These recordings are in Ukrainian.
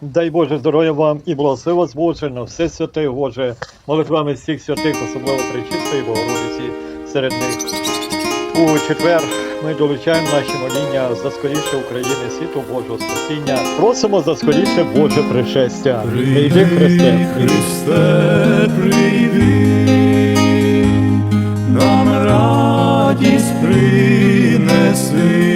Дай Боже здоров'я вам і благослови вас Боже на все святе, Боже, молитвами всіх святих, особливо Пречистої Богородиці серед них. У четвер ми долучаємо наші моління за скоріше України, світу Божого спасіння. Просимо за скоріше Боже пришестя. Прийди, Христе. Христе, прийди, нам радість принеси,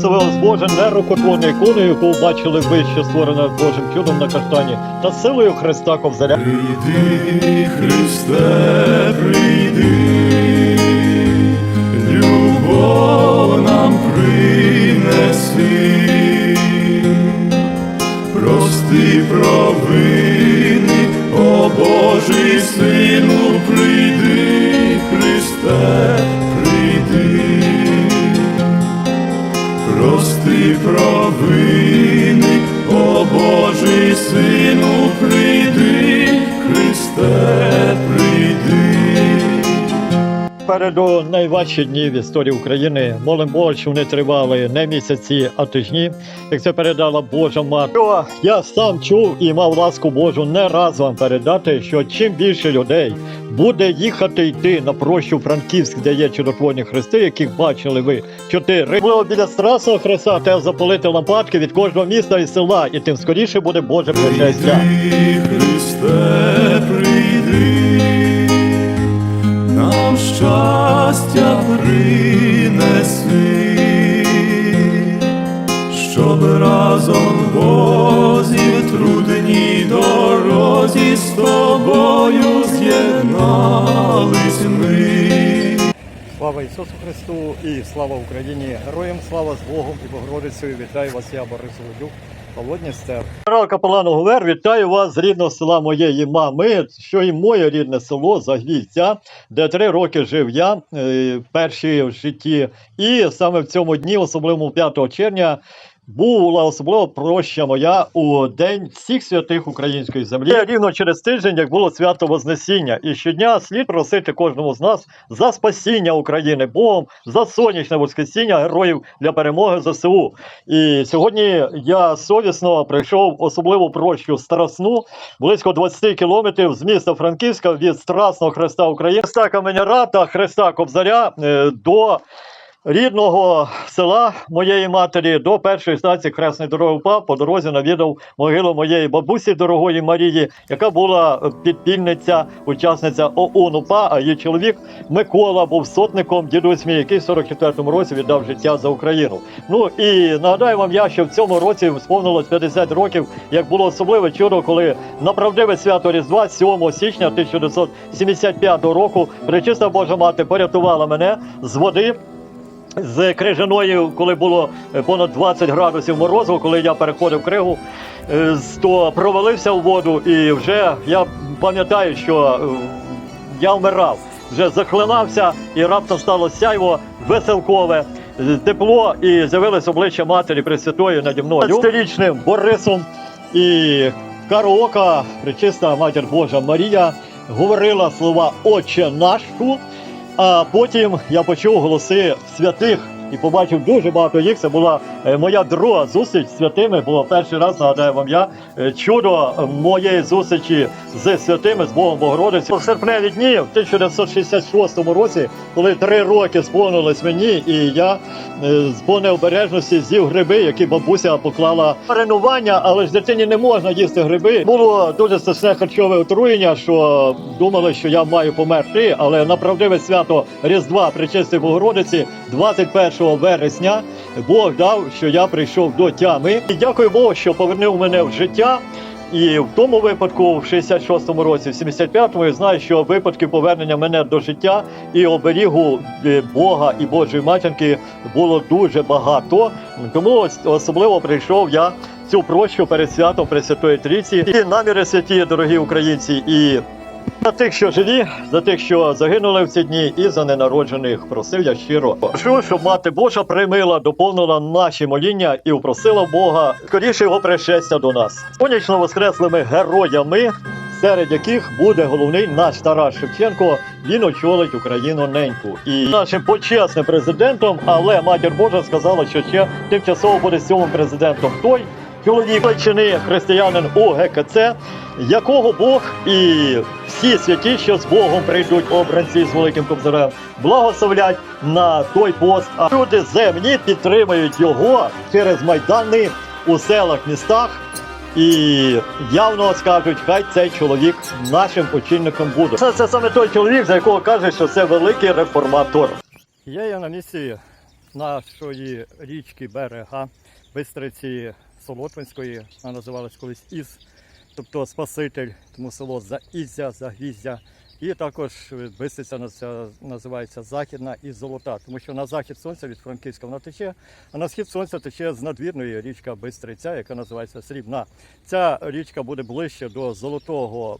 Благослови вас Боже, нерукотворною іконою, яку бачили ви, що створена Божим чудом на каштані, та силою Христа Ковзаря. Христе, Попереду найважчі дні в історії України. Молим Бога, що вони тривали не місяці, а тижні. Як це передала Божа мати. Я сам чув і мав ласку Божу не раз вам передати, що чим більше людей буде їхати йти на прощу Франківськ, де є чудотворні хрести, яких бачили ви чотири. Було біля Страсного Христа, те запалити лампадки від кожного міста і села, і тим скоріше буде Боже пришестя. Христе, прийди, принеси, щоб разом возі трудній дорозі з тобою з'єднались ми. Слава Ісусу Христу і слава Україні! Героям слава з Богом і Богородицею! Вітаю вас, я Борис Володюк, Степ. Генерал Капелан Гувер, вітаю вас з рідного села моєї мами, що і моє рідне село Загвіздя, де три роки жив я, е, перші в житті. І саме в цьому дні, особливо 5 червня, була особливо проща моя у День всіх святих української землі. Рівно через тиждень, як було свято Вознесіння. І щодня слід просити кожному з нас за спасіння України Богом, за сонячне воскресіння героїв для перемоги ЗСУ. І сьогодні я совісно прийшов особливу прощу Страсну, близько 20 кілометрів з міста Франківська від Страсного Хреста України, Хреста Каменяра та Хреста Кобзаря е, до рідного села моєї матері до першої станції Хресної дороги упав. По дорозі навідав могилу моєї бабусі дорогої Марії, яка була е, підпільниця, учасниця ОУН УПА, а її чоловік Микола був сотником, дідусь мій, який в 44-му році віддав життя за Україну. Ну і нагадаю вам я, що в цьому році сповнилось 50 років, як було особливе чудо, коли на правдиве свято Різдва 7 січня 1975 року Пречиста Божа Мати порятувала мене з води з крижаною, коли було е, понад 20 градусів морозу, коли я переходив кригу, е, то провалився в воду, і вже я пам'ятаю, що е, я вмирав, вже захлинався, і раптом стало сяйво веселкове. Тепло і з'явилось обличчя матері Пресвятої наді мною. 20-річним Борисом і караока, пречиста матір Божа Марія, говорила слова Отче нашу, а потім я почув голоси святих і побачив дуже багато їх. Це була е, моя друга зустріч з святими. Було перший раз, нагадаю вам я е, чудо моєї зустрічі з святими, з Богом Богородицею. В серпневі дні в 1966 році, коли три роки сповнилось мені, і я е, по необережності з'їв гриби, які бабуся поклала маринування, але ж дитині не можна їсти гриби. Було дуже страшне харчове отруєння, що думали, що я маю померти, але на правдиве свято Різдва Пречистої Богородиці 21 вересня Бог дав, що я прийшов до тями. І дякую Богу, що повернув мене в життя. І в тому випадку, в 66-му році, в 75-му, я знаю, що випадків повернення мене до життя і оберігу е, Бога і Божої матінки було дуже багато. Тому особливо прийшов я цю прощу перед святом Пресвятої Трійці. І наміри святі, дорогі українці, і За тих, що живі, за тих, що загинули в ці дні, і за ненароджених просив я щиро. Прошу, щоб мати Божа примила, доповнила наші моління і упросила Бога скоріше його пришестя до нас. Сонячно воскреслими героями, серед яких буде головний наш Тарас Шевченко. Він очолить Україну неньку. І нашим почесним президентом, але матір Божа сказала, що ще тимчасово буде сьомим президентом той. Чоловік Галичини, християнин ОГКЦ, якого Бог і всі святі, що з Богом прийдуть обранці з великим кобзарем, благословлять на той пост. А люди земні підтримують його через майдани у селах, містах. І явно скажуть, хай цей чоловік нашим очільником буде. Це, це саме той чоловік, за якого каже, що це великий реформатор. Я є на місці нашої річки берега Бистриці Солотвинської, вона називалась колись Із, тобто Спаситель, тому село Заізя, Загвіздя. І також Бистриця називається Західна і Золота, тому що на захід сонця від Франківська вона тече, а на схід сонця тече з надвірної річка Бистриця, яка називається Срібна. Ця річка буде ближче до золотого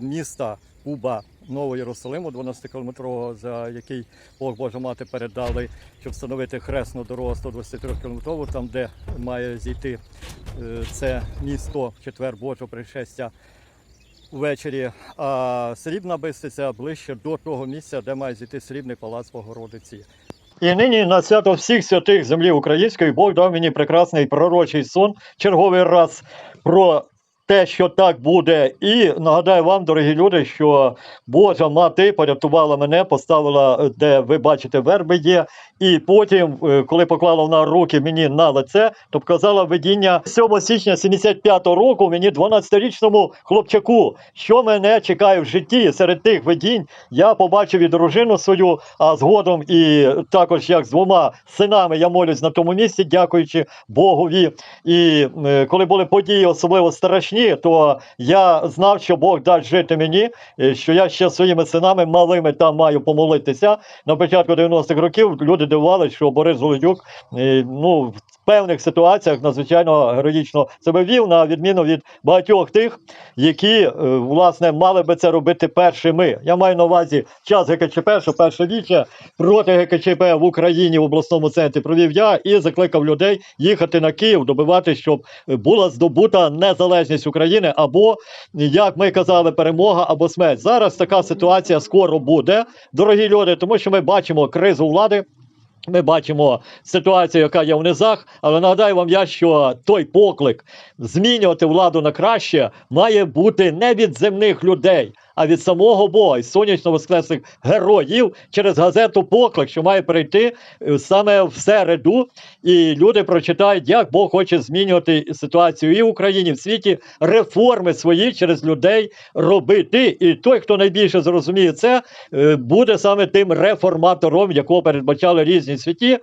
міста Уба Нового Єрусалиму, 12-кілометрового, за який Бог Божа мати передали, щоб встановити хресну дорогу 123 кілометрову, там де має зійти е, це місто четвер Божого пришестя ввечері. А срібна бистиця ближче до того місця, де має зійти срібний палац Богородиці. І нині на свято всіх святих землі української Бог дав мені прекрасний пророчий сон черговий раз про те, що так буде. І нагадаю вам, дорогі люди, що Божа мати порятувала мене, поставила, де ви бачите, верби є. І потім, е, коли поклала вона руки мені на лице, то показала видіння 7 січня 75-го року мені 12-річному хлопчаку, що мене чекає в житті. Серед тих видінь я побачив і дружину свою, а згодом і також як з двома синами я молюсь на тому місці, дякуючи Богові. І е, коли були події особливо страшні, то я знав, що Бог дасть жити мені, е, що я ще своїми синами малими там маю помолитися. На початку 90-х років люди дивувалися, що Борис Голодюк е, ну, певних ситуаціях надзвичайно героїчно себе вів, на відміну від багатьох тих, які е, власне мали би це робити першими. Я маю на увазі час ГКЧП, що перше віче проти ГКЧП в Україні в обласному центрі провів я і закликав людей їхати на Київ, добивати, щоб була здобута незалежність України, або як ми казали, перемога або смерть. Зараз така ситуація скоро буде, дорогі люди, тому що ми бачимо кризу влади. Ми бачимо ситуацію, яка є в низах, але нагадаю вам я, що той поклик змінювати владу на краще має бути не від земних людей, а від самого Бога, із сонячно воскреслих героїв через газету Поклик, що має прийти е, саме в середу, і люди прочитають, як Бог хоче змінювати ситуацію і в Україні, і в світі, реформи свої через людей робити. І той, хто найбільше зрозуміє це, е, буде саме тим реформатором, якого передбачали різні святі.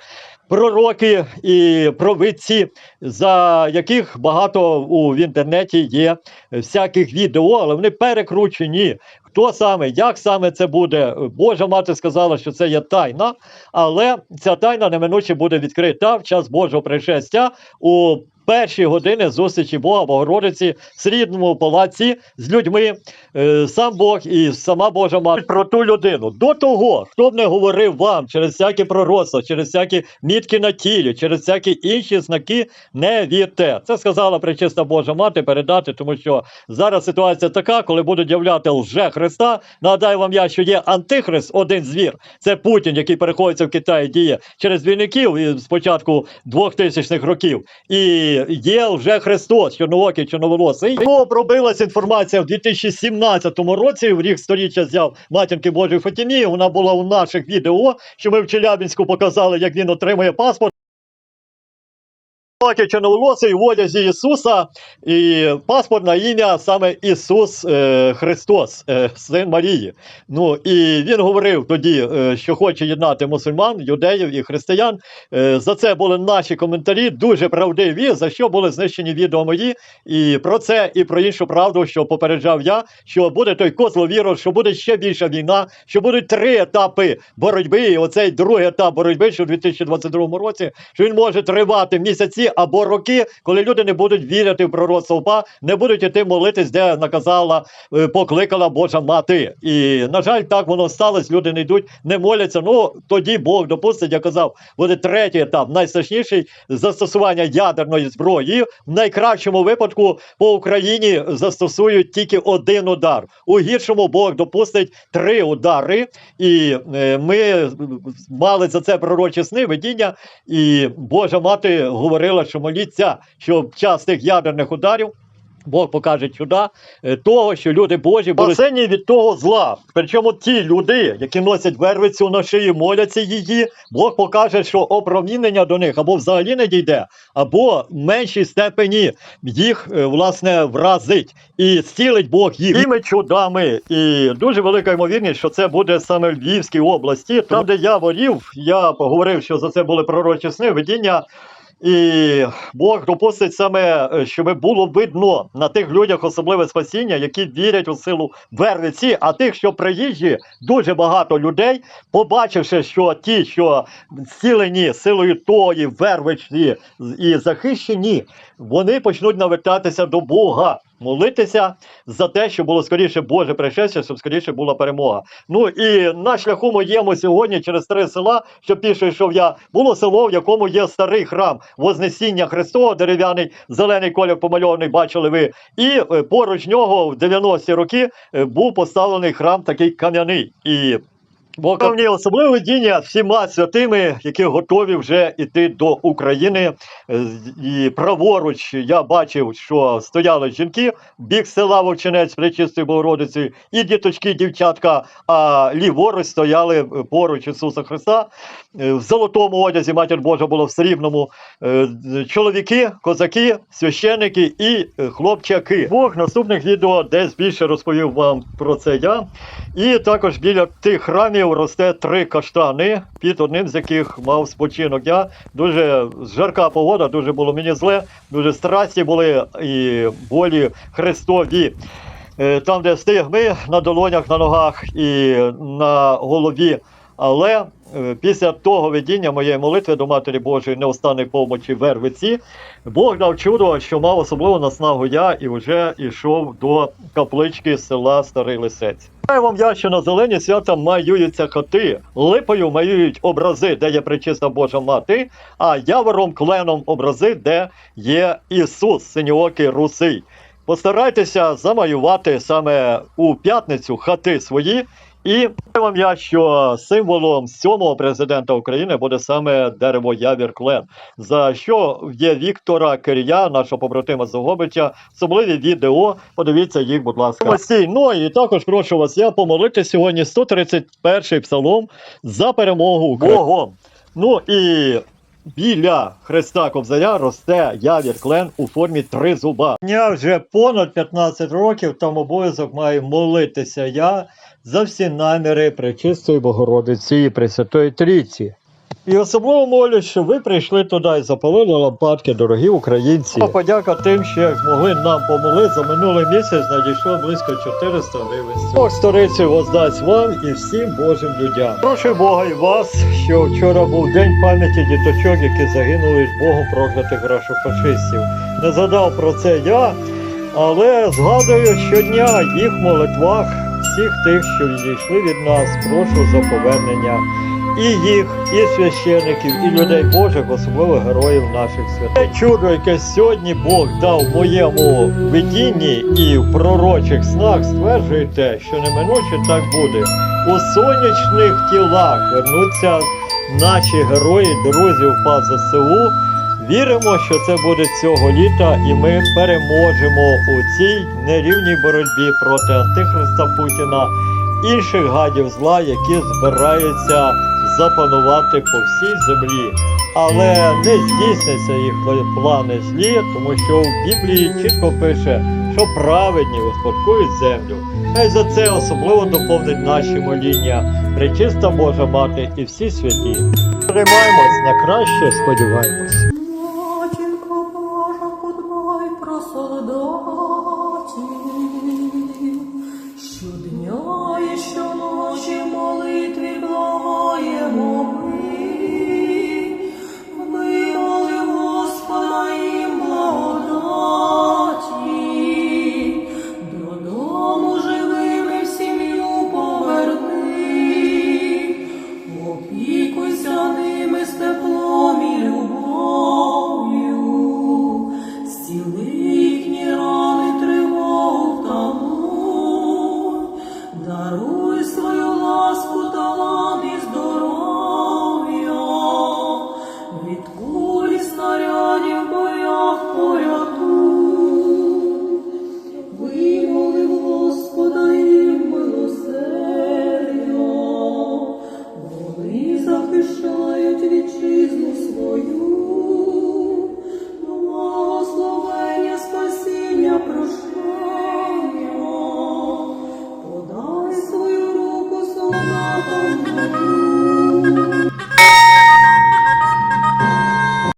Пророки і провидці, за яких багато у в інтернеті є всяких відео, але вони перекручені. Хто саме, як саме це буде? Божа мати сказала, що це є тайна, але ця тайна неминуче буде відкрита в час Божого пришестя у перші години зустрічі Бога Богородиці в срібному палаці з людьми. Е, Сам Бог і сама Божа мати про ту людину. До того, хто б не говорив вам через всякі пророцтва, через всякі мітки на тілі, через всякі інші знаки, не вірте. Це сказала пречиста Божа мати передати, тому що зараз ситуація така, коли будуть являти лже Христа. Нагадаю вам я, що є антихрист, один звір. Це Путін, який переходиться в Китаї, діє через двійників і з початку 2000-х років. І є вже Христос, чорноокий, чорноволосий. Його пробилась інформація в 2017 році. В рік сторіччя взяв матінки Божої Фатімії. Вона була у наших відео, що ми в Челябінську показали, як він отримує паспорт. Чорноокий, чорноволосий в одязі Ісуса і паспорт ім'я саме Ісус е, Христос, е, син Марії. Ну і він говорив тоді, е, що хоче єднати мусульман, юдеїв і християн. Е, за це були наші коментарі, дуже правдиві, за що були знищені відео мої. І про це, і про іншу правду, що попереджав я, що буде той козловірус, що буде ще більша війна, що будуть три етапи боротьби. І оцей другий етап боротьби, що в 2022 році, що він може тривати місяці, або роки, коли люди не будуть вірити в пророцтво УПА, не будуть іти молитись, де наказала, е, покликала Божа мати. І на жаль, так воно сталося. Люди не йдуть, не моляться. Ну тоді Бог допустить, я казав, буде третій етап, найстрашніший застосування ядерної зброї. В найкращому випадку по Україні застосують тільки один удар. У гіршому Бог допустить три удари. І е, ми мали за це пророчі сни, видіння. І Божа мати говорила, що моліться, що в час тих ядерних ударів. Бог покаже чуда е, того, що люди Божі були спасені від того зла. Причому ті люди, які носять вервицю на шиї, моляться її, Бог покаже, що опромінення до них або взагалі не дійде, або в меншій степені їх е, власне вразить і зцілить Бог їх тими чудами. І дуже велика ймовірність, що це буде саме в Львівській області. Там, де я ворів, я поговорив, що за це були пророчі сни, видіння. І Бог допустить саме, е, щоб було видно на тих людях особливе спасіння, які вірять у силу вервиці, а тих, що приїжджі, дуже багато людей, побачивши, що ті, що зцілені силою тої вервичні і захищені, вони почнуть навертатися до Бога, молитися за те, щоб було скоріше Боже пришестя, щоб скоріше була перемога. Ну і на шляху моєму сьогодні через три села, що піше йшов я, було село, в якому є старий храм Вознесіння Христового, дерев'яний, зелений колір помальований, бачили ви. І е, поруч нього в 90-ті роки е, був поставлений храм такий кам'яний. І Бо мені особливе видіння всіма святими, які готові вже йти до України. Е, І праворуч я бачив, що стояли жінки, в бік села Вовчинець Пречистої Богородиці, і діточки, дівчатка, а ліворуч стояли е, поруч Ісуса Христа. Е, В золотому одязі Матір Божа була в срібному. Чоловіки, козаки, священики і хлопчаки. Бог наступних відео десь більше розповів вам про це я. І також біля тих храмів росте три каштани, під одним з яких мав спочинок я. Дуже жарка погода, дуже було мені зле, дуже страсті були і болі Христові. Е, Там, де стигми на долонях, на ногах і на голові. Але е, після того видіння моєї молитви до Матері Божої неостанної помочі Вервиці, Бог дав чудо, що мав особливу наснагу я і вже йшов до каплички села Старий Лисець. Знаю вам я, що на зелені свята маюються коти, липою маюють образи, де є причиста Божа мати, а явором кленом образи, де є Ісус, синіокий русий. Постарайтеся замаювати саме у п'ятницю хати свої. І вам я, що символом сьомого президента України буде саме дерево Явір Клен, за що є Віктора Кирія, нашого побратима Загобича, особливі відео. Подивіться їх, будь ласка. Ну і також прошу вас я помолити сьогодні 131-й псалом за перемогу Богом. Ну і біля Христа Кобзаря росте явір клен у формі три зуба. Я вже понад 15 років там обов'язок маю молитися я за всі наміри Пречистої Богородиці і Пресвятої Трійці. І особливо молю, що ви прийшли туди і запалили лампадки, дорогі українці. Подяка тим, що як змогли нам помогли. За минулий місяць надійшло близько 400 гривень. Бог сторицю воздасть вам і всім Божим людям. Прошу Бога і вас, що вчора був день пам'яті діточок, які загинули від Богом проклятих фашистів. Не згадав про це я, але згадую щодня їх молитвах, всіх тих, що відійшли від нас, прошу за повернення і їх, і священиків, і людей Божих, особливо героїв наших святих. Чудо, яке сьогодні Бог дав моєму видінні і в пророчих снах, стверджує те, що неминуче так буде. У сонячних тілах вернуться наші герої, друзі УПА ЗСУ. Віримо, що це буде цього літа, і ми переможемо у цій нерівній боротьбі проти Антихриста Путіна, інших гадів зла, які збираються запанувати по всій землі. Але не здійсняться їх плани злі, тому що в Біблії чітко пише, що праведні успадкують землю. Хай за це особливо доповнить наші моління, пречиста Божа мати і всі святі. Тримаємось на краще, сподіваємось.